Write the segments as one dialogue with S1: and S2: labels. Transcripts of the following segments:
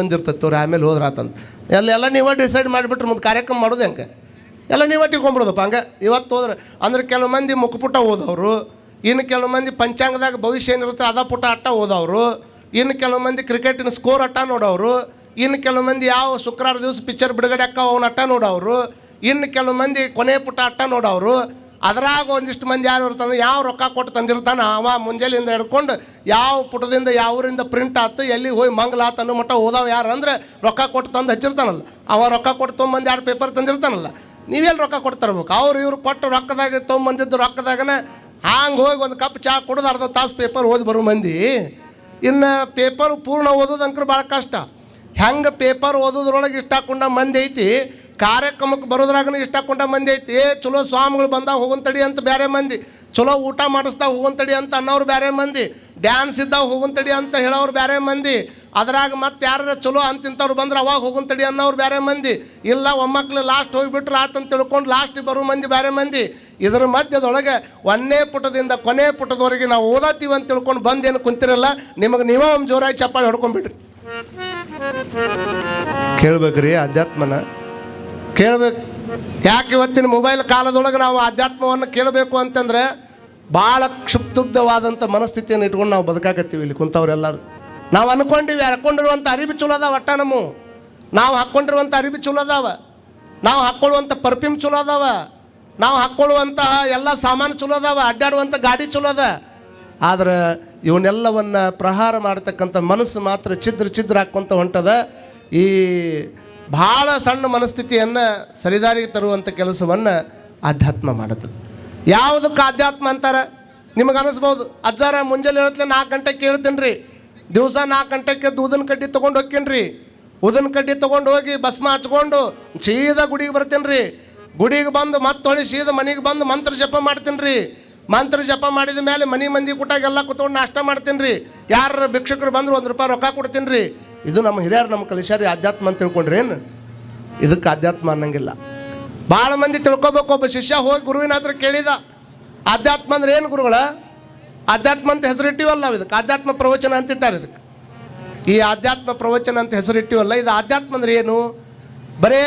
S1: ಮಂದಿ ಇರ್ತೈತೆ ಆಮೇಲೆ ಹೋದ್ರೆ ಆತಂತ ಎಲ್ಲ ನೀವೇ ಡಿಸೈಡ್ ಮಾಡಿಬಿಟ್ರೆ ಮುಂದೆ ಕಾರ್ಯಕ್ರಮ ಮಾಡೋದು ಹೆಂಗೆ? ಎಲ್ಲ ನೀವೇ ತಿಳ್ಕೊಂಬಿಡೋದಪ್ಪ, ಹಂಗೆ? ಇವತ್ತು ಹೋದ್ರೆ, ಅಂದ್ರೆ ಕೆಲವು ಮಂದಿ ಮುಖಪುಟ ಓದೋರು ಇನ್ನು ಕೆಲವು ಮಂದಿ ಪಂಚಾಂಗದಾಗ ಭವಿಷ್ಯ ಏನಿರುತ್ತೆ ಅದ ಪುಟ ಅಟ್ಟ ಓದೋರು ಇನ್ನು ಕೆಲವು ಮಂದಿ ಕ್ರಿಕೆಟಿನ ಸ್ಕೋರ್ ಅಟ್ಟ ನೋಡೋರು ಇನ್ನು ಕೆಲವು ಮಂದಿ ಯಾವ ಶುಕ್ರವಾರ ದಿವಸ ಪಿಕ್ಚರ್ ಬಿಡುಗಡೆ ಅಕ್ಕ ಅವ್ನ ಅಟ್ಟ ನೋಡೋರು ಇನ್ನು ಕೆಲವು ಮಂದಿ ಕೊನೆ ಪುಟ ಅಟ್ಟ ನೋಡೋರು ಅದ್ರಾಗ ಒಂದಿಷ್ಟು ಮಂದಿ ಯಾರು ಇರ್ತಾನೆ ಯಾವ ರೊಕ್ಕ ಕೊಟ್ಟು ತಂದಿರ್ತಾನೆ ಅವ ಮುಂಜಾನೆಯಿಂದ ಹಿಡ್ಕೊಂಡು ಯಾವ ಪುಟದಿಂದ ಯಾವರಿಂದ ಪ್ರಿಂಟ್ ಆತು ಎಲ್ಲಿ ಹೋಗಿ ಮಂಗಲ ಆತ ಅನ್ನೋ ಮಟ್ಟ ಓದಾವ ಯಾರು ಅಂದ್ರೆ ರೊಕ್ಕ ಕೊಟ್ಟು ತಂದು ಹಚ್ಚಿರ್ತಾನಲ್ಲ. ಅವ ರೊಕ್ಕ ಕೊಟ್ಟು ತೊಗೊಂಬಂದು ಯಾರು ಪೇಪರ್ ತಂದಿರ್ತಾನಲ್ಲ. ನೀವೆಲ್ಲಿ ರೊಕ್ಕ ಕೊಟ್ಟು ತರ್ಬೇಕು. ಅವ್ರು ಇವ್ರು ಕೊಟ್ಟು ರೊಕ್ಕದಾಗ ತೊಗೊಂಬಂದಿದ್ದು ರೊಕ್ಕದಾಗನ ಹಾಂಗೆ ಹೋಗಿ ಒಂದು ಕಪ್ ಚಹಾ ಕುಡಿದು ಅರ್ಧ ತಾಸು ಪೇಪರ್ ಓದಿ ಬರೋ ಮಂದಿ. ಇನ್ನು ಪೇಪರ್ ಪೂರ್ಣ ಓದೋದು ಅಂಕರು ಭಾಳ ಕಷ್ಟ. ಹೆಂಗೆ ಪೇಪರ್ ಓದೋದ್ರೊಳಗೆ ಇಷ್ಟ ಹಾಕೊಂಡ ಮಂದಿ ಐತಿ. ಕಾರ್ಯಕ್ರಮಕ್ಕೆ ಬರೋದ್ರಾಗನು ಇಷ್ಟ ಕೊಂಡ ಮಂದಿ ಐತಿ. ಏ, ಚಲೋ ಸ್ವಾಮಿಗಳು ಬಂದಾಗ ಹೋಗಂತಡಿ ಅಂತ ಬೇರೆ ಮಂದಿ. ಚಲೋ ಊಟ ಮಾಡಿಸ್ದಾಗ ಹೋಗಂತಡಿ ಅಂತ ಅನ್ನೋರು ಬೇರೆ ಮಂದಿ. ಡ್ಯಾನ್ಸ್ ಇದ್ದಾಗ ಹೋಗಂತಡಿ ಅಂತ ಹೇಳೋರು ಬೇರೆ ಮಂದಿ. ಅದ್ರಾಗ ಮತ್ತೆ ಯಾರು ಚಲೋ ಅಂತಿಂತವ್ರು ಬಂದ್ರೆ ಅವಾಗ ಹೋಗಂತಡಿ ಅನ್ನೋರು ಬೇರೆ ಮಂದಿ. ಇಲ್ಲ, ಒಮ್ಮಕ್ಳು ಲಾಸ್ಟ್ ಹೋಗಿಬಿಟ್ರೆ ಆತಂತ ತಿಳ್ಕೊಂಡು ಲಾಸ್ಟಿಗೆ ಬರೋ ಮಂದಿ ಬೇರೆ ಮಂದಿ. ಇದರ ಮಧ್ಯದೊಳಗೆ ಒಂದನೇ ಪುಟದಿಂದ ಕೊನೆ ಪುಟದವರೆಗೆ ನಾವು ಓದತ್ತೀವಿ ಅಂತ ತಿಳ್ಕೊಂಡು ಬಂದೇನು ಕುಂತಿರಲ್ಲ, ನಿಮಗೆ ನೀವೇ ಒಂದು ಜೋರಾಗಿ ಚಪ್ಪಾಳೆ ಹೊಡ್ಕೊಂಡ್ಬಿಡ್ರಿ ಕೇಳ್ಬೇಕ್ರಿ ಅಧ್ಯಾತ್ಮನ. ಕೇಳ್ಬೇಕು. ಯಾಕೆ ಇವತ್ತಿನ ಮೊಬೈಲ್ ಕಾಲದೊಳಗೆ ನಾವು ಆಧ್ಯಾತ್ಮವನ್ನು ಕೇಳಬೇಕು ಅಂತಂದ್ರೆ ಭಾಳ ಕ್ಷುಪ್ತುಬ್ಧವಾದಂಥ ಮನಸ್ಥಿತಿಯನ್ನು ಇಟ್ಕೊಂಡು ನಾವು ಬದುಕಾಕತ್ತೀವಿ ಇಲ್ಲಿ ಕುಂತವ್ರೆಲ್ಲರೂ. ನಾವು ಅನ್ಕೊಂಡಿವಿ ಹಾಕ್ಕೊಂಡಿರುವಂಥ ಅರಿವಿ ಚಲೋ ಅದಾವ ಒಟ್ಟ ನಮ್ಮ. ನಾವು ಹಾಕ್ಕೊಂಡಿರುವಂಥ ಅರಿವಿ ಚಲೋ ಅದಾವ. ನಾವು ಹಾಕ್ಕೊಳ್ಳುವಂಥ ಪರ್ಫ್ಯೂಮ್ ಚಲೋ ಅದಾವ. ನಾವು ಹಾಕ್ಕೊಳ್ಳುವಂತಹ ಎಲ್ಲ ಸಾಮಾನು ಚಲೋ ಅದಾವ. ಅಡ್ಡಾಡುವಂಥ ಗಾಡಿ ಚಲೋ ಅದ. ಆದ್ರೆ ಇವನ್ನೆಲ್ಲವನ್ನ ಪ್ರಹಾರ ಮಾಡ್ತಕ್ಕಂಥ ಮನಸ್ಸು ಮಾತ್ರ ಛಿದ್ರ ಛಿದ್ರ ಹಾಕ್ಕೊಂತ ಹೊಂಟದ. ಈ ಭಾಳ ಸಣ್ಣ ಮನಸ್ಥಿತಿಯನ್ನು ಸರಿದಾರಿಗೆ ತರುವಂಥ ಕೆಲಸವನ್ನು ಆಧ್ಯಾತ್ಮ ಮಾಡುತ್ತೆ. ಯಾವುದಕ್ಕೆ ಆಧ್ಯಾತ್ಮ ಅಂತಾರೆ? ನಿಮಗೆ ಅನಿಸ್ಬೋದು. ಅಜ್ಜಾರ ಮುಂಜಾನೆ ಇರುತ್ತೆ ನಾಲ್ಕು ಗಂಟೆಗೆ ಕೇಳ್ತೀನಿ ರೀ ದಿವಸ ನಾಲ್ಕು ಗಂಟೆಗೆ ಊದಿನ ಕಡ್ಡಿ ತೊಗೊಂಡು ಹೋಗ್ತೀನಿ ರೀ ಉದನ್ ಕಡ್ಡಿ ತೊಗೊಂಡು ಹೋಗಿ ಭಸ್ಮ ಹಚ್ಕೊಂಡು ಸೀದಾ ಗುಡಿಗೆ ಬರ್ತೀನಿ ರೀ ಗುಡಿಗೆ ಬಂದು ಮತ್ತೆ ಹೊಳಿ ಸೀದಾ ಮನೆಗೆ ಬಂದು ಮಂತ್ರ ಜಪ ಮಾಡ್ತೀನಿ ರೀ ಮಂತ್ರ ಜಪ ಮಾಡಿದ ಮೇಲೆ ಮನೆ ಮಂದಿ ಕೂಟಾಗೆಲ್ಲ ಕುತ್ಕೊಂಡು ಕೂತ್ಕೊಂಡು ನಾಷ್ಟ ಮಾಡ್ತೀನಿ ರೀ ಯಾರು ಭಿಕ್ಷಕರು ಬಂದರು ಒಂದು ರೂಪಾಯಿ ರೊಕ್ಕ ಕೊಡ್ತೀನಿ ರೀ ಇದು ನಮ್ಮ ಹಿರಿಯರು ನಮ್ಮ ಕಲಿಸಾರಿ ಆಧ್ಯಾತ್ಮ ಅಂತ ತಿಳ್ಕೊಂಡ್ರೇನು ಇದಕ್ಕೆ ಆಧ್ಯಾತ್ಮ ಅನ್ನಂಗಿಲ್ಲ. ಭಾಳ ಮಂದಿ ತಿಳ್ಕೊಬೇಕು, ಒಬ್ಬ ಶಿಷ್ಯ ಹೋಗಿ ಗುರುವಿನ ಹತ್ರ ಕೇಳಿದ, ಆಧ್ಯಾತ್ಮ ಅಂದ್ರೆ ಏನು ಗುರುಗಳ? ಆಧ್ಯಾತ್ಮ ಅಂತ ಹೆಸರಿಟ್ಟಿವಲ್ಲ ನಾವು ಇದಕ್ಕೆ. ಆಧ್ಯಾತ್ಮ ಪ್ರವಚನ ಅಂತ ಇಟ್ಟಾರೆ ಇದಕ್ಕೆ. ಈ ಆಧ್ಯಾತ್ಮ ಪ್ರವಚನ ಅಂತ ಹೆಸರಿಟ್ಟಿವಲ್ಲ, ಇದು ಆಧ್ಯಾತ್ಮ ಅಂದ್ರೆ ಏನು? ಬರೇ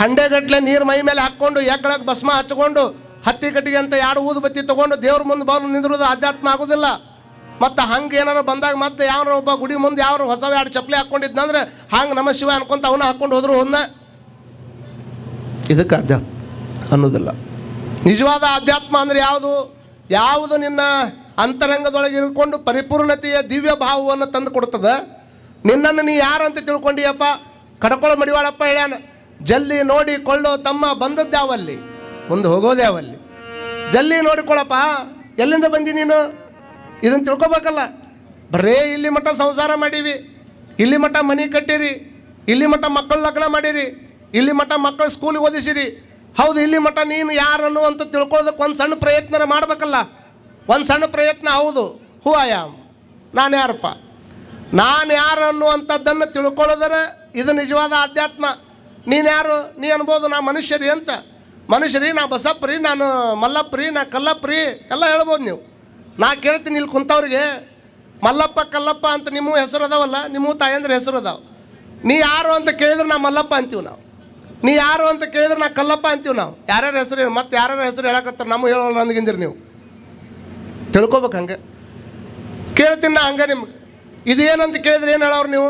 S1: ಹಂಡೆಗಟ್ಲೆ ನೀರು ಮೈ ಮೇಲೆ ಹಾಕ್ಕೊಂಡು ಎಕ್ಕಳಕ್ಕೆ ಭಸ್ಮ ಹಚ್ಕೊಂಡು ಹತ್ತಿ ಕಟ್ಟಿಗೆ ಅಂತ ಎರಡು ಊದು ಬತ್ತಿ ತಗೊಂಡು ದೇವ್ರ ಮುಂದೆ ಬಾಲು ನಿಂದಿರೋದು ಆಧ್ಯಾತ್ಮ ಆಗೋದಿಲ್ಲ. ಮತ್ತು ಹಂಗೆ ಏನಾರು ಬಂದಾಗ ಮತ್ತೆ ಯಾರು ಒಬ್ಬ ಗುಡಿ ಮುಂದೆ ಯಾರು ಹೊಸ ಎರಡು ಚಪ್ಪಲಿ ಹಾಕ್ಕೊಂಡಿದ್ನಂದ್ರೆ ಹಂಗೆ ನಮ ಶಿವ ಅನ್ಕೊಂತ ಅವನ ಹಾಕ್ಕೊಂಡು ಹೋದ್ರು ಅವನ್ನ ಇದಕ್ಕೆ ಅಧ್ಯಾತ್ಮ ಅನ್ನೋದಿಲ್ಲ. ನಿಜವಾದ ಅಧ್ಯಾತ್ಮ ಅಂದರೆ ಯಾವುದು? ಯಾವುದು ನಿನ್ನ ಅಂತರಂಗದೊಳಗೆ ಇಳ್ಕೊಂಡು ಪರಿಪೂರ್ಣತೆಯ ದಿವ್ಯ ಭಾವವನ್ನು ತಂದು ಕೊಡ್ತದೆ. ನಿನ್ನನ್ನು ನೀ ಯಾರಂತ ತಿಳ್ಕೊಂಡಿಯಪ್ಪ? ಕಡಕೊಳ ಮಡಿವಾಳಪ್ಪ ಹೇಳ್ಯಾನ, ಜಲ್ಲಿ ನೋಡಿ ಕೊಳ್ಳೋ ತಮ್ಮ ಬಂದದ್ದು ಯಾವಲ್ಲಿ? ಮುಂದೆ ಹೋಗೋದು ಯಾವಲ್ಲಿ? ಜಲ್ಲಿ ನೋಡಿಕೊಳ್ಳಪ್ಪ ಎಲ್ಲಿಂದ ಬಂದಿ ನೀನು? ಇದನ್ನು ತಿಳ್ಕೊಬೇಕಲ್ಲ. ಬರೇ ಇಲ್ಲಿ ಮಟ್ಟ ಸಂಸಾರ ಮಾಡೀವಿ ಇಲ್ಲಿ ಮಟ್ಟ ಮನೆ ಕಟ್ಟಿರಿ, ಇಲ್ಲಿ ಮಟ್ಟ ಮಕ್ಕಳ ಲಗ್ನ ಮಾಡಿರಿ, ಇಲ್ಲಿ ಮಟ್ಟ ಮಕ್ಕಳು ಸ್ಕೂಲಿಗೆ ಓದಿಸಿರಿ. ಹೌದು, ಇಲ್ಲಿ ಮಟ್ಟ ನೀನು ಯಾರು ಅನ್ನುವಂತ ತಿಳ್ಕೊಳ್ಳೋದಕ್ಕೆ ಒಂದು ಸಣ್ಣ ಪ್ರಯತ್ನ ಮಾಡಬೇಕಲ್ಲ. ಒಂದು ಸಣ್ಣ ಪ್ರಯತ್ನ ಹೌದು. ಹೂ ಆಯಾಮ್ ನಾನು ಯಾರಪ್ಪ? ನಾನು ಯಾರು ಅನ್ನುವಂಥದ್ದನ್ನು ತಿಳ್ಕೊಳ್ಳೋದ್ರೆ ಇದು ನಿಜವಾದ ಆಧ್ಯಾತ್ಮ. ನೀನು ಯಾರು? ನೀ ಅನ್ಬೋದು ನಾ ಮನುಷ್ಯರಿ ಅಂತ. ಮನುಷ್ಯರಿ, ನಾ ಬಸಪ್ಪರಿ, ನಾನು ಮಲ್ಲಪ್ಪರಿ, ನಾ ಕಲ್ಲಪ್ಪರಿ, ಎಲ್ಲ ಹೇಳ್ಬೋದು ನೀವು. ನಾ ಕೇಳ್ತೀನಿ ಇಲ್ಲಿ ಕುಂತವ್ರಿಗೆ, ಮಲ್ಲಪ್ಪ, ಕಲ್ಲಪ್ಪ ಅಂತ ನಿಮ್ಮ ಹೆಸರು ಅದಾವಲ್ಲ, ನಿಮ್ಮ ತಾಯಂದ್ರ ಹೆಸರು ಅದಾವ. ನೀ ಯಾರು ಅಂತ ಕೇಳಿದ್ರೆ ನಾ ಮಲ್ಲಪ್ಪ ಅಂತೀವಿ ನಾವು. ನೀ ಯಾರು ಅಂತ ಕೇಳಿದ್ರೆ ನಾ ಕಲ್ಲಪ್ಪ ಅಂತೀವಿ ನಾವು. ಯಾರ್ಯಾರ ಹೆಸರು ಮತ್ತೆ ಯಾರ್ಯಾರ ಹೆಸರು ಹೇಳಕತ್ತಾರ ನಮ್ಮ ಹೇಳೋಲ್ಲ ನನಗಿಂದಿರಿ ನೀವು. ತಿಳ್ಕೊಬೇಕು ಹಂಗೆ. ಕೇಳ್ತೀನಿ ನಾ ಹಂಗೆ ನಿಮ್ಗೆ. ಇದು ಏನಂತ ಕೇಳಿದ್ರೆ ಏನು ಹೇಳೋರು ನೀವು?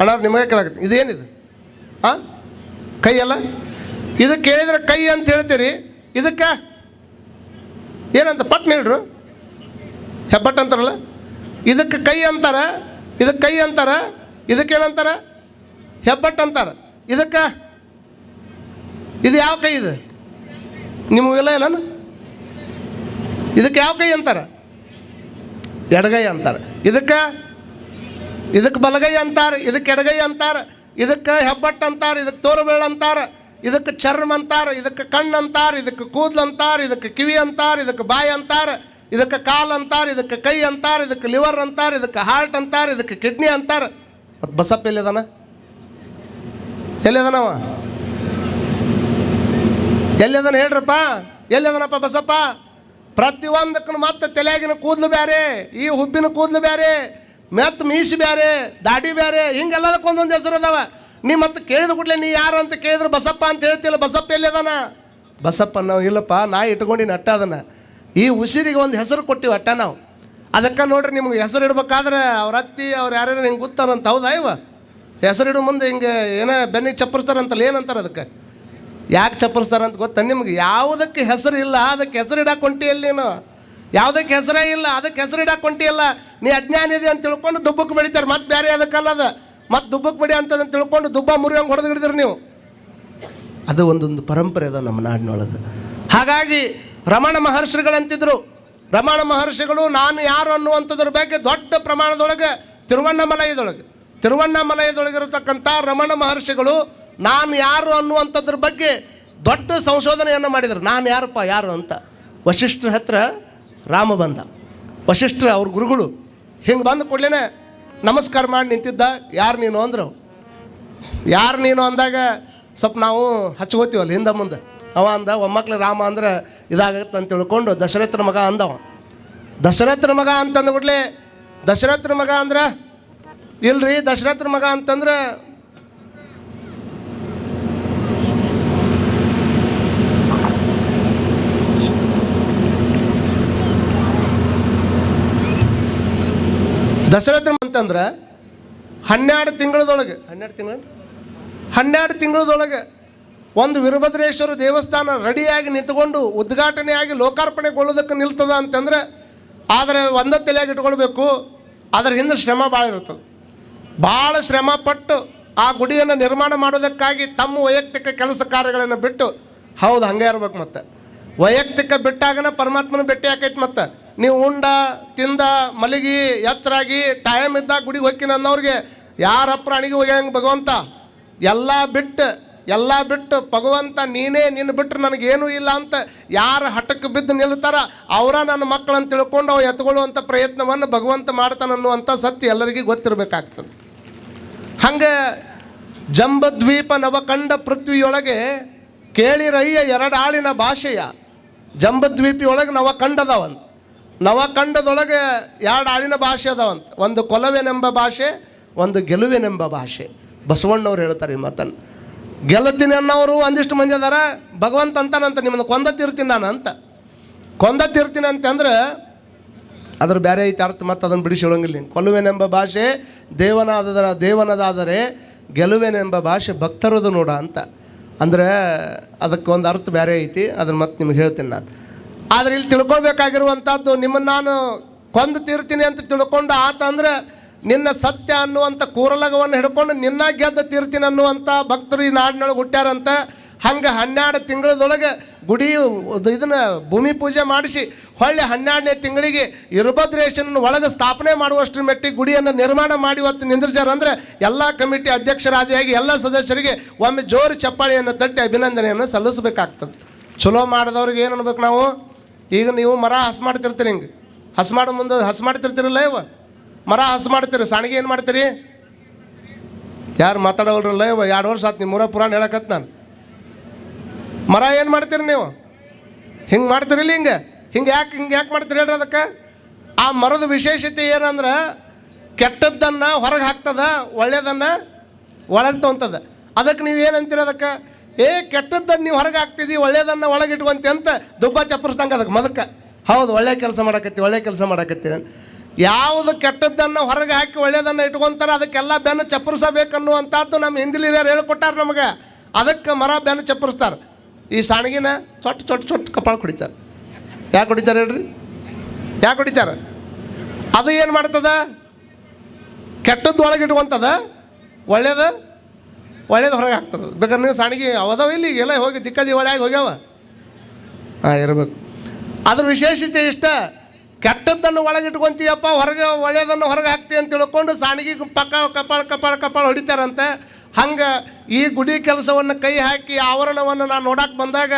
S1: ಅಣ್ಣವ್ರು ನಿಮಗೆ ಕೇಳಕತ್ತೀನಿ. ಇದೇನಿದು ಹಾಂ ಕೈ ಅಲ್ಲ ಇದು ಕೇಳಿದ್ರೆ ಕೈ ಅಂತ ಹೇಳ್ತೀರಿ. ಇದಕ್ಕೆ ಏನಂತ ಪಟ್ ನೀಡ್ರು ಹೆಬ್ಬಟ್ ಅಂತಾರಲ್ಲ? ಇದಕ್ಕೆ ಕೈ ಅಂತಾರ, ಇದಕ್ಕೆ ಕೈ ಅಂತಾರ ಇದಕ್ಕೇನಂತಾರ ಹೆಬ್ಬಟ್ ಅಂತಾರೆ. ಇದಕ್ಕೆ ಇದು ಯಾವ ಕೈ ಇದು? ನಿಮಗೆಲ್ಲ ಇಲ್ಲ ಇದಕ್ಕೆ ಯಾವ ಕೈ ಅಂತಾರೆ? ಎಡಗೈ ಅಂತಾರೆ. ಇದಕ್ಕೆ ಇದಕ್ಕೆ ಬಲಗೈ ಅಂತಾರೆ, ಇದಕ್ಕೆ ಎಡಗೈ ಅಂತಾರೆ, ಇದಕ್ಕೆ ಹೆಬ್ಬಟ್ಟು ಅಂತಾರೆ, ಇದಕ್ಕೆ ತೋರುಬೇಳ ಅಂತಾರೆ. ಇದಕ್ಕೆ ಚರ್ಮ ಅಂತಾರೆ, ಇದಕ್ಕೆ ಕಣ್ಣು ಅಂತಾರೆ, ಇದಕ್ಕೆ ಕೂದಲು ಅಂತಾರೆ, ಇದಕ್ಕೆ ಕಿವಿ ಅಂತಾರೆ, ಇದಕ್ಕೆ ಬಾಯಿ ಅಂತಾರೆ, ಇದಕ್ಕೆ ಕಾಲು ಅಂತಾರೆ, ಇದಕ್ಕೆ ಕೈ ಅಂತಾರೆ, ಇದಕ್ಕೆ ಲಿವರ್ ಅಂತಾರೆ, ಇದಕ್ಕೆ ಹಾರ್ಟ್ ಅಂತಾರೆ, ಇದಕ್ಕೆ ಕಿಡ್ನಿ ಅಂತಾರೆ. ಮತ್ತು ಬಸಪ್ಪ ಎಲ್ಲಿದಾನ? ಎಲ್ಲಿದಾನವ? ಎಲ್ಲಿದಾನ ಹೇಳ್ರಪ್ಪ? ಎಲ್ಲಿದಾನಪ್ಪ ಬಸಪ್ಪ? ಪ್ರತಿಯೊಂದಕ್ಕೂ ಮತ್ತೆ ತಲೆಯಾಗಿನ ಕೂದಲು ಬೇರೆ ಈ ಹುಬ್ಬಿನ ಕೂದಲು ಬೇರೆ ಮೆತ್ತ ಮೀಸಿ ಬೇರೆ ದಾಡಿ ಬೇರೆ ಹಿಂಗೆಲ್ಲದಕ್ಕೆ ಒಂದೊಂದು ಹೆಸರು ಅದಾವ. ನೀ ಮತ್ತೆ ಕೇಳಿದ ಕೂಡಲೇ ನೀ ಯಾರು ಅಂತ ಕೇಳಿದ್ರು ಬಸಪ್ಪ ಅಂತ ಹೇಳ್ತಿಲ್ಲ ಬಸಪ್ಪ ಎಲ್ಲಿ ಅದಾನ? ಬಸಪ್ಪ ನಾವು ಇಲ್ಲಪ್ಪ ನಾ ಇಟ್ಕೊಂಡಿನ ಅಟ್ಟ ಅದನ್ನು. ಈ ಉಸಿರಿಗೆ ಒಂದು ಹೆಸರು ಕೊಟ್ಟಿವಿ ಅಟ್ಟ ನಾವು. ಅದಕ್ಕೆ ನೋಡ್ರಿ ನಿಮ್ಗೆ ಹೆಸರು ಇಡ್ಬೇಕಾದ್ರೆ ಅವ್ರ ಅತ್ತಿ, ಅವ್ರು ಯಾರ್ಯಾರು ಹಿಂಗೆ ಗೊತ್ತಾರಂತ ಹೌದಾ ಇವ? ಹೆಸರಿಡು ಮುಂದೆ ಹಿಂಗೆ ಏನೋ ಬೆನ್ನಿಗೆ ಚಪ್ಪರಿಸ್ತಾರಂತಲ್ಲ, ಏನಂತಾರೆ ಅದಕ್ಕೆ? ಯಾಕೆ ಚಪ್ಪರಿಸ್ತಾರಂತ ಗೊತ್ತಾ? ನಿಮ್ಗೆ ಯಾವುದಕ್ಕೆ ಹೆಸರು ಇಲ್ಲ, ಅದಕ್ಕೆ ಹೆಸರು ಇಡಕ್ಕೆ ಅಲ್ಲಿ ನೀನು. ಯಾವುದಕ್ಕೆ ಹೆಸರೇ ಇಲ್ಲ, ಅದಕ್ಕೆ ಹೆಸರು ಇಡಕ್ಕೆ ಅಲ್ಲ ನೀ ಅಜ್ಞಾನ ಇದೆ ಅಂತ ತಿಳ್ಕೊಂಡು ದುಬ್ಬಕ್ಕೆ ಬೆಳಿತಾರೆ, ಮತ್ತೆ ಬೇರೆ ಅದಕ್ಕಲ್ಲ ಅದು? ಮತ್ತೆ ದುಬ್ಬಕ್ಕೆ ಬಿಡಿ ಅಂತ ತಿಳ್ಕೊಂಡು ದುಬ್ಬ ಮುರಿಯಂಗೆ ಹೊಡೆದು ಹಿಡಿದ್ರಿ ನೀವು. ಅದು ಒಂದೊಂದು ಪರಂಪರೆ ಅದ ನಮ್ಮ ನಾಡಿನೊಳಗೆ. ಹಾಗಾಗಿ ರಮಣ ಮಹರ್ಷಿಗಳಂತಿದ್ರು. ರಮಣ ಮಹರ್ಷಿಗಳು ನಾನು ಯಾರು ಅನ್ನುವಂಥದ್ರ ಬಗ್ಗೆ ದೊಡ್ಡ ಪ್ರಮಾಣದೊಳಗೆ ತಿರುವಣ್ಣಾಮಲಯದೊಳಗೆ ತಿರುವಣ್ಣಾಮಲಯದೊಳಗಿರತಕ್ಕಂಥ ರಮಣ ಮಹರ್ಷಿಗಳು ನಾನು ಯಾರು ಅನ್ನುವಂಥದ್ರ ಬಗ್ಗೆ ದೊಡ್ಡ ಸಂಶೋಧನೆಯನ್ನು ಮಾಡಿದರು. ನಾನು ಯಾರಪ್ಪ, ಯಾರು ಅಂತ. ವಶಿಷ್ಠರ ಹತ್ರ ರಾಮ ಬಂದ. ವಶಿಷ್ಠರ ಅವ್ರ ಗುರುಗಳು ಹಿಂಗೆ ಬಂದ ಕೂಡಲೇ ನಮಸ್ಕಾರ ಮಾಡಿ ನಿಂತಿದ್ದ, ಯಾರು ನೀನು ಅಂದರು. ಯಾರು ನೀನು ಅಂದಾಗ ಸ್ವಲ್ಪ ನಾವು ಹಚ್ಕೋತೀವಲ್ಲ ಹಿಂದೆ ಮುಂದೆ. ಅವ ಅಂದ, ಒಮ್ಮಕ್ಳು ರಾಮ ಅಂದ್ರೆ ಇದಾಗತ್ತೆ ಅಂತ ತಿಳ್ಕೊಂಡು ದಶರಥನ ಮಗ ಅಂದವ ದಶರಥನ ಮಗ ಅಂತಂದ್ಬಿಡ್ಲೆ ದಶರಥನ ಮಗ ಅಂದ್ರೆ, ಇಲ್ರಿ, ದಶರಥನ ಮಗ ಅಂತಂದ್ರೆ ದಶರಥನ ಅಂತಂದ್ರೆ ಹನ್ನೆರಡು ತಿಂಗಳದೊಳಗೆ, ಹನ್ನೆರಡು ತಿಂಗಳ? ಹನ್ನೆರಡು ತಿಂಗಳದೊಳಗೆ ಒಂದು ವೀರಭದ್ರೇಶ್ವರ ದೇವಸ್ಥಾನ ರೆಡಿಯಾಗಿ ನಿಂತ್ಕೊಂಡು ಉದ್ಘಾಟನೆಯಾಗಿ ಲೋಕಾರ್ಪಣೆಗೊಳ್ಳೋದಕ್ಕೆ ನಿಲ್ತದ ಅಂತಂದ್ರೆ ಆದರೆ ಒಂದ ತಲೆಯಾಗಿ ಇಟ್ಕೊಳ್ಬೇಕು. ಅದರ ಹಿಂದೆ ಶ್ರಮ ಭಾಳ ಇರ್ತದೆ. ಭಾಳ ಶ್ರಮ ಪಟ್ಟು ಆ ಗುಡಿಯನ್ನು ನಿರ್ಮಾಣ ಮಾಡೋದಕ್ಕಾಗಿ ತಮ್ಮ ವೈಯಕ್ತಿಕ ಕೆಲಸ ಕಾರ್ಯಗಳನ್ನು ಬಿಟ್ಟು, ಹೌದು, ಹಂಗೆ ಇರ್ಬೇಕು ಮತ್ತೆ. ವೈಯಕ್ತಿಕ ಬಿಟ್ಟಾಗನ ಪರಮಾತ್ಮನ ಭೇಟಿ ಆಕೈತೆ ಮತ್ತೆ. ನೀವು ಉಂಡ, ತಿಂದ, ಮಲಗಿ, ಎಚ್ಚರಾಗಿ ಟೈಮ್ ಇದ್ದಾಗ ಗುಡಿಗೆ ಹೋಗ್ತೀನಿ ಅನ್ನೋರಿಗೆ, ಯಾರ ಪ್ರಾಣಿಗೆ ಹೋಗ್ಯಾಂಗ ಭಗವಂತ? ಎಲ್ಲ ಬಿಟ್ಟು ಎಲ್ಲ ಬಿಟ್ಟು ಭಗವಂತ ನೀನೇ ನಿನ್ನ ಬಿಟ್ಟರೆ ನನಗೇನೂ ಇಲ್ಲ ಅಂತ ಯಾರು ಹಠಕ್ಕೆ ಬಿದ್ದು ನಿಲ್ತಾರ, ಅವರ ನನ್ನ ಮಕ್ಕಳನ್ನು ತಿಳ್ಕೊಂಡು ಅವು ಎತ್ಕೊಳ್ಳುವಂಥ ಪ್ರಯತ್ನವನ್ನು ಭಗವಂತ ಮಾಡ್ತಾನನ್ನುವಂಥ ಸತ್ಯ ಎಲ್ಲರಿಗೂ ಗೊತ್ತಿರಬೇಕಾಗ್ತದೆ. ಹಂಗೆ ಜಂಬದ್ವೀಪ ನವಕಂಡ ಪೃಥ್ವಿಯೊಳಗೆ ಕೇಳಿರಯ್ಯ ಎರಡಾಳಿನ ಭಾಷೆಯ ಜಂಬದ್ವೀಪಿಯೊಳಗೆ ನವಕಂಡದವಂತ. ನವಕಂಡದೊಳಗೆ ಎರಡು ಆಳಿನ ಭಾಷೆ ಅದಾವಂತ. ಒಂದು ಕೊಲವೆನೆಂಬ ಭಾಷೆ, ಒಂದು ಗೆಲುವೆನೆಂಬ ಭಾಷೆ. ಬಸವಣ್ಣವ್ರು ಹೇಳ್ತಾರೆ ಈ ಮಾತನ್ನು. ಗೆಲ್ಲತೀನಿ ಅನ್ನೋರು ಒಂದಿಷ್ಟು ಮಂದಿ ಅದಾರ, ಭಗವಂತ ಅಂತಾನಂತ, ನಿಮ್ಮನ್ನು ಕೊಂದ ತೀರ್ತೀನಿ ನಾನು ಅಂತ. ಕೊಂದ ತೀರ್ತೀನಿ ಅಂತಂದ್ರೆ ಅದ್ರ ಬೇರೆ ಐತೆ ಅರ್ಥ, ಮತ್ತು ಅದನ್ನು ಬಿಡಿಸಿ ಹೇಳೋಂಗಿಲ್ಲ ಹಿಂಗೆ ಕೊಲ್ಲುವೆನೆಂಬ ಭಾಷೆ ದೇವನಾದರ ದೇವನದಾದರೆ ಗೆಲುವೆನೆಂಬ ಭಾಷೆ ಭಕ್ತರದು ನೋಡ ಅಂತ. ಅಂದರೆ ಅದಕ್ಕೆ ಒಂದು ಅರ್ಥ ಬೇರೆ ಐತಿ, ಅದನ್ನು ಮತ್ತೆ ನಿಮ್ಗೆ ಹೇಳ್ತೀನಿ ನಾನು. ಆದರೆ ಇಲ್ಲಿ ತಿಳ್ಕೊಳ್ಬೇಕಾಗಿರುವಂಥದ್ದು ನಿಮ್ಮನ್ನು ನಾನು ಕೊಂದು ತೀರ್ತೀನಿ ಅಂತ ತಿಳ್ಕೊಂಡು ಆತ ಅಂದ್ರೆ ನಿನ್ನ ಸತ್ಯ ಅನ್ನುವಂಥ ಕೂರಲಗವನ್ನು ಹಿಡ್ಕೊಂಡು ನಿನ್ನ ಗೆದ್ದ ತೀರ್ತೀನಿ ಅನ್ನುವಂಥ ಭಕ್ತರು ಈ ನಾಡಿನೊಳಗೆ ಹುಟ್ಟ್ಯಾರಂತ. ಹಂಗೆ ಹನ್ನೆರಡು ತಿಂಗಳದೊಳಗೆ ಗುಡಿ ಇದನ್ನ ಭೂಮಿ ಪೂಜೆ ಮಾಡಿಸಿ ಹೊಳ್ಳಿ ಹನ್ನೆರಡನೇ ತಿಂಗಳಿಗೆ ಇರುಭದ್ರೇಶನ ಒಳಗೆ ಸ್ಥಾಪನೆ ಮಾಡುವಷ್ಟರ ಮೆಟ್ಟಿಗೆ ಗುಡಿಯನ್ನು ನಿರ್ಮಾಣ ಮಾಡಿ ಇವತ್ತು ನಿಂದ್ರಜಾರ ಅಂದರೆ ಎಲ್ಲ ಕಮಿಟಿ ಅಧ್ಯಕ್ಷರಾದಿಯಾಗಿ ಎಲ್ಲ ಸದಸ್ಯರಿಗೆ ಒಮ್ಮೆ ಜೋರು ಚಪ್ಪಾಳಿಯನ್ನು ತಟ್ಟಿ ಅಭಿನಂದನೆಯನ್ನು ಸಲ್ಲಿಸಬೇಕಾಗ್ತದೆ. ಚಲೋ ಮಾಡಿದವ್ರಿಗೆ ಏನು ಅನ್ಬೇಕು ನಾವು? ಈಗ ನೀವು ಮರ ಹಸ್ ಮಾಡ್ತಿರ್ತೀರಿ ಹಿಂಗೆ. ಹಸ್ ಮಾಡೋ ಮುಂದೆ ಹಸ್ ಮಾಡ್ತಿರ್ತೀರಲ್ಲ ಇವ? ಮರ ಹಸ್ ಮಾಡ್ತೀರಿ, ಸಾಣಿಗೆ ಏನು ಮಾಡ್ತೀರಿ? ಯಾರು ಮಾತಾಡೋಲ್ರಲ್ಲ ಇವ? ಎರಡು ವರ್ಷ ಆತು ನಿಮ್ಮ ಮೂರ ಪುರಾಣ ಹೇಳಕತ್ ನಾನು. ಮರ ಏನು ಮಾಡ್ತೀರಿ ನೀವು? ಹಿಂಗೆ ಮಾಡ್ತೀರಿಲ್ಲ ಹಿಂಗೆ? ಹಿಂಗೆ ಯಾಕೆ ಹಿಂಗೆ ಯಾಕೆ ಮಾಡ್ತೀರಿ ಹೇಳ್ರಿ ಅದಕ್ಕೆ? ಆ ಮರದ ವಿಶೇಷತೆ ಏನಂದ್ರೆ ಕೆಟ್ಟದ್ದನ್ನು ಹೊರಗೆ ಹಾಕ್ತದ ಒಳ್ಳೆಯದನ್ನು ಒಳಗೆ ತೊಗೊಂತದ ಅದಕ್ಕೆ ನೀವು ಏನಂತೀರಿ ಅದಕ್ಕೆ? ಏ, ಕೆಟ್ಟದ್ದನ್ನು ನೀವು ಹೊರಗೆ ಹಾಕ್ತಿದ್ದಿ ಒಳ್ಳೆಯದನ್ನು ಒಳಗೆ ಇಟ್ಕೊಂತಿ ಅಂತ ದುಬ್ಬ ಚಪ್ಪರಿಸ್ದಂಗೆ ಅದಕ್ಕೆ ಮದಕ್ಕೆ ಹೌದು, ಒಳ್ಳೆ ಕೆಲಸ ಮಾಡಕತ್ತಿ, ಒಳ್ಳೆ ಕೆಲಸ ಮಾಡಕತ್ತಿ. ಯಾವುದು ಕೆಟ್ಟದ್ದನ್ನು ಹೊರಗೆ ಹಾಕಿ ಒಳ್ಳೆಯದನ್ನು ಇಟ್ಕೊಂತಾರೆ ಅದಕ್ಕೆಲ್ಲ ಬೆನ್ನು ಚಪ್ಪರಿಸಬೇಕನ್ನುವಂಥದ್ದು ನಮ್ಮ ಹಿಂದಿಲಿ ಹಿರಿಯರು ಹೇಳ್ಕೊಟ್ಟಾರ ನಮಗೆ. ಅದಕ್ಕೆ ಮರ ಬೆನ್ನು ಚಪ್ಪರಿಸ್ತಾರೆ. ಈ ಸಾಣಗಿನ ಚೊಟ್ಟ ಚೊಟ್ಟ ಚೊಟ್ಟ ಕಪಾಳ ಕುಡಿತಾರೆ. ಯಾಕೆ ಕುಡಿತಾರೆ ಹೇಳ್ರಿ? ಯಾಕೆ ಕುಡಿತಾರೆ? ಅದು ಏನು ಮಾಡ್ತದ? ಕೆಟ್ಟದ್ದು ಒಳಗೆ ಇಟ್ಕೊಂತದ ಒಳ್ಳೇದು? ಒಳ್ಳೇದು ಹೊರಗೆ ಆಗ್ತದೆ. ಬೇಕಾದ್ರೆ ನೀವು ಸಾಣಿಗೆ ಅವದಾವ ಇಲ್ಲಿ, ಎಲ್ಲ ಹೋಗಿ ದಿಕ್ಕದಿ ಆಗಿ ಹೋಗ್ಯಾವ. ಹಾಂ, ಇರಬೇಕು. ಅದ್ರ ವಿಶೇಷತೆ ಇಷ್ಟ, ಕೆಟ್ಟದ್ದನ್ನು ಒಳಗೆ ಇಟ್ಕೊಂತೀಯಪ್ಪ ಹೊರಗೆ ಒಳ್ಳೆಯದನ್ನು ಹೊರಗೆ ಹಾಕ್ತಿ ಅಂತ ತಿಳ್ಕೊಂಡು ಸಾಣಿಗೆ ಪಕ್ಕ ಕಪಾಳ ಕಪಾಳ ಕಪಾಳ ಹೊಡಿತಾರಂತೆ. ಹಂಗೆ ಈ ಗುಡಿ ಕೆಲಸವನ್ನು ಕೈ ಹಾಕಿ ಆವರಣವನ್ನು ನಾನು ನೋಡಕ್ಕೆ ಬಂದಾಗ,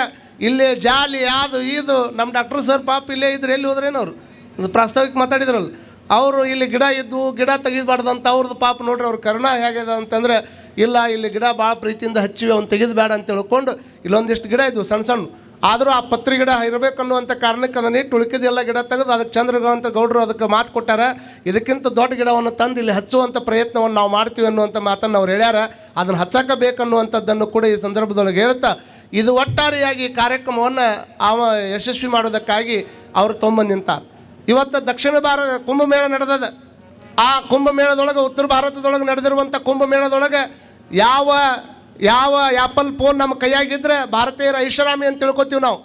S1: ಇಲ್ಲಿ ಜಾಲಿ ಅದು ಇದು ನಮ್ಮ ಡಾಕ್ಟರ್ ಸರ್ ಪಾಪ ಇಲ್ಲೇ ಇದ್ರೆ ಎಲ್ಲಿ ಹೋದ್ರೇನು ಅವರು? ಒಂದು ಪ್ರಾಸ್ತಾವಿಕ ಮಾತಾಡಿದ್ರಲ್ಲ. ಅವರು ಇಲ್ಲಿ ಗಿಡ ಇದ್ದು, ಗಿಡ ತೆಗಿಬಾರ್ದಂತ ಅವ್ರದ್ದು ಪಾಪ ನೋಡ್ರಿ, ಅವ್ರ ಕರುಣ ಹೇಗಿದೆ ಅಂತಂದ್ರೆ ಇಲ್ಲ, ಇಲ್ಲಿ ಗಿಡ ಭಾಳ ಪ್ರೀತಿಯಿಂದ ಹಚ್ಚಿವಿ, ಅವ್ನು ತೆಗೆದು ಬೇಡ ಅಂತ ತಿಳ್ಕೊಂಡು ಇಲ್ಲೊಂದಿಷ್ಟು ಗಿಡ ಇದ್ವು ಸಣ್ಣ ಸಣ್ಣ ಆದರೂ ಆ ಪತ್ರಿ ಗಿಡ ಇರಬೇಕು ಅನ್ನುವಂಥ ಕಾರಣಕ್ಕೆ ಅದನ್ನ ಇಟ್ಟು ಉಳಿಕಿದೆಲ್ಲ ಗಿಡ ತೆಗೆದು ಅದಕ್ಕೆ ಚಂದ್ರಗೌಂತ ಗೌಡರು ಅದಕ್ಕೆ ಮಾತು ಕೊಟ್ಟಾರ. ಇದಕ್ಕಿಂತ ದೊಡ್ಡ ಗಿಡವನ್ನು ತಂದು ಇಲ್ಲಿ ಹಚ್ಚುವಂಥ ಪ್ರಯತ್ನವನ್ನು ನಾವು ಮಾಡ್ತೀವಿ ಅನ್ನುವಂಥ ಮಾತನ್ನು ಅವ್ರು ಹೇಳ್ಯಾರ. ಅದನ್ನು ಹಚ್ಚಕ್ಕೆ ಬೇಕನ್ನುವಂಥದ್ದನ್ನು ಕೂಡ ಈ ಸಂದರ್ಭದೊಳಗೆ ಹೇಳ್ತಾ ಇದು ಒಟ್ಟಾರೆಯಾಗಿ ಕಾರ್ಯಕ್ರಮವನ್ನು ಅವ ಯಶಸ್ವಿ ಮಾಡೋದಕ್ಕಾಗಿ ಅವರು ತೊಂಬಂದು ನಿಂತಾರೆ. ಇವತ್ತು ದಕ್ಷಿಣ ಭಾರತ ಕುಂಭಮೇಳ ನಡೆದದ. ಆ ಕುಂಭಮೇಳದೊಳಗೆ ಉತ್ತರ ಭಾರತದೊಳಗೆ ನಡೆದಿರುವಂಥ ಕುಂಭಮೇಳದೊಳಗೆ ಯಾವ ಯಾವ ಆ್ಯಪಲ್ ಫೋನ್ ನಮ್ಮ ಕೈಯಾಗಿದ್ದರೆ ಭಾರತೀಯರ ಐಷಾರಾಮಿ ಅಂತ ತಿಳ್ಕೊತೀವಿ ನಾವು.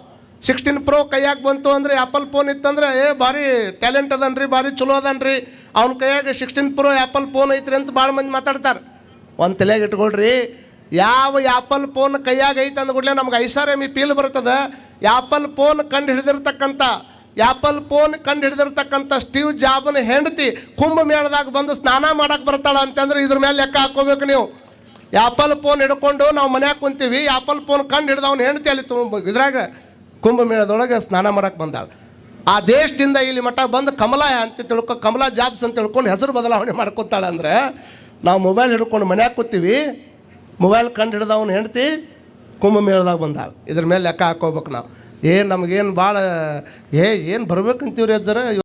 S1: ಸಿಕ್ಸ್ಟೀನ್ ಪ್ರೋ ಕೈಯಾಗ ಬಂತು ಅಂದರೆ ಆ್ಯಪಲ್ ಫೋನ್ ಇತ್ತಂದ್ರೆ, ಏ ಭಾರಿ ಟ್ಯಾಲೆಂಟ್ ಅದನ್ರಿ, ಭಾರಿ ಚಲೋ ಅದನ್ರಿ. ಅವ್ನ ಕೈಯಾಗ ಸಿಕ್ಸ್ಟೀನ್ ಪ್ರೋ ಆ್ಯಪಲ್ ಫೋನ್ ಐತ್ರಿ ಅಂತ ಭಾಳ ಮಂದಿ ಮಾತಾಡ್ತಾರೆ. ಒಂದು ತಲೆಯಾಗ ಇಟ್ಕೊಳ್ರಿ, ಯಾವ ಆ್ಯಪಲ್ ಫೋನ್ ಕೈಯಾಗ ಐತೆ ಅಂದ್ಕೂಡಲೇ ನಮ್ಗೆ ಐಷಾರಾಮಿ ಫೀಲ್ ಬರ್ತದೆ. ಆ್ಯಪಲ್ ಫೋನ್ ಕಂಡು ಹಿಡಿದಿರ್ತಕ್ಕಂಥ ಆ್ಯಪಲ್ ಫೋನ್ ಕಂಡು ಹಿಡಿದಿರ್ತಕ್ಕಂಥ ಸ್ಟೀವ್ ಜಾಬ್ನ ಹೆಂಡತಿ ಕುಂಭಮೇಳದಾಗ ಬಂದು ಸ್ನಾನ ಮಾಡಕ್ಕೆ ಬರ್ತಾಳೆ ಅಂತಂದ್ರೆ ಇದ್ರ ಮೇಲೆ ಲೆಕ್ಕ ಹಾಕೋಬೇಕು ನೀವು. ಆ್ಯಪಲ್ ಫೋನ್ ಹಿಡ್ಕೊಂಡು ನಾವು ಮನ್ಯಾಗ ಕುಂತೀವಿ ಆ್ಯಪಲ್ ಫೋನ್ ಕಂಡು ಹಿಡ್ದು ಅವ್ನು ಹೆಂಡತಿ ಅಲ್ಲಿ ತುಂಬ ಇದ್ರಾಗ ಕುಂಭಮೇಳದೊಳಗೆ ಸ್ನಾನ ಮಾಡಕ್ಕೆ ಬಂದಾಳೆ. ಆ ದೇಶದಿಂದ ಇಲ್ಲಿ ಮಠ ಬಂದು ಕಮಲ ಅಂತ ತಿಳ್ಕೊ, ಕಮಲಾ ಜಾಬ್ಸ್ ಅಂತ ತಿಳ್ಕೊಂಡು ಹೆಸರು ಬದಲಾವಣೆ ಮಾಡ್ಕೊತಾಳೆ ಅಂದ್ರೆ, ನಾವು ಮೊಬೈಲ್ ಹಿಡ್ಕೊಂಡು ಮನ್ಯಾಗ ಕೂತೀವಿ ಮೊಬೈಲ್ ಕಂಡು ಹಿಡ್ದು ಹೆಂಡತಿ ಕುಂಭಮೇಳದಾಗ ಬಂದಾಳ. ಇದ್ರ ಮೇಲೆ ಲೆಕ್ಕ ಹಾಕೋಬೇಕು ನಾವು. ಏನು ನಮಗೇನು ಭಾಳ ಏ, ಏನು ಬರ್ಬೇಕಂತೀವ್ರಿ ಅಜ್ಜರ?